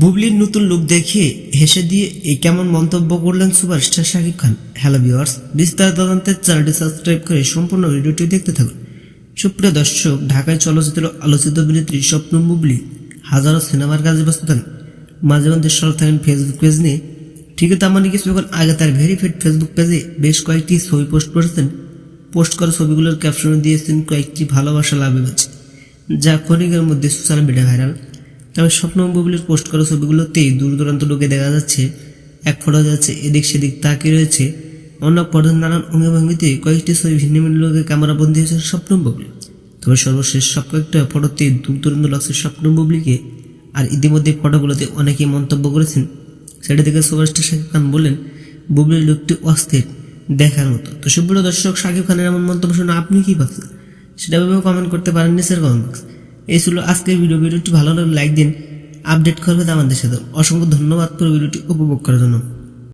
বুবলির নতুন লুক দেখে হেসে দিয়ে এই কেমন মন্তব্য করলেন superstar Shakib Khan. Hello viewers বিস্তারিত তদন্তের চ্যানেলটি সাবস্ক্রাইব করে সম্পূর্ণ ভিডিওটি দেখতে থাকুন। সুপ্রিয় দর্শক, ঢাকায় চলচ্চিত্র আলোচিত অভিনেত্রী স্বপ্ন বুবলি হাজারো সিনেমার কাজে ব্যস্ত থাকেন। মাঝে মধ্যে সরব থাকেন ফেসবুক পেজ নিয়ে। ঠিক তেমনই কিছুক্ষণ আগে তার ভেরিফাইড ফেসবুক পেজে বেশ কয়েকটি ছবি পোস্ট করেছেন। পোস্ট করা ছবিগুলোর ক্যাপশনে দিয়েছেন, কয়েকটি ভালোবাসা লাভে আছে যা ক্ষণিকের মধ্যে সোশ্যাল মিডিয়া ভাইরাল তবে স্বপ্ন বুবলির পোস্ট করা ছবিগুলোতেই দূর দূরান্ত লোকে দেখা যাচ্ছে, এক ফটো যাচ্ছে এদিক সেদিক তাকিয়ে রয়েছে। অন্য ফটোর নানান অঙ্গভঙ্গিতে কয়েকটি ছবি ভিন্ন ভিন্ন লোকে ক্যামেরা বন্দী হয়েছে স্বপ্ন বুবলি তবে সর্বশেষ সব কয়েকটা ফটোতে দূর দূরান্ত লাগছে স্বপ্ন বুবলিকে আর ইতিমধ্যে ফটোগুলোতে অনেকেই মন্তব্য করেছেন। সেটা থেকে সুপারস্টার শাকিব খান বললেন, বুবলির লুকটি অস্থির দেখার মতো। তো সুপ্রিয় দর্শক, শাকিব খানের এমন মন্তব্য শুনে আপনি কি ভাবছেন? সেটা ভেবেও কমেন্ট করতে পারেন নিচের কমেন্ট বক্স। এই ছিল আজকের ভিডিও ভিডিওটি ভালো লাগলে লাইক দিন আপডেট করবেন আমাদের সাথে। অসংখ্য ধন্যবাদ পুরো ভিডিওটি উপভোগ করার জন্য।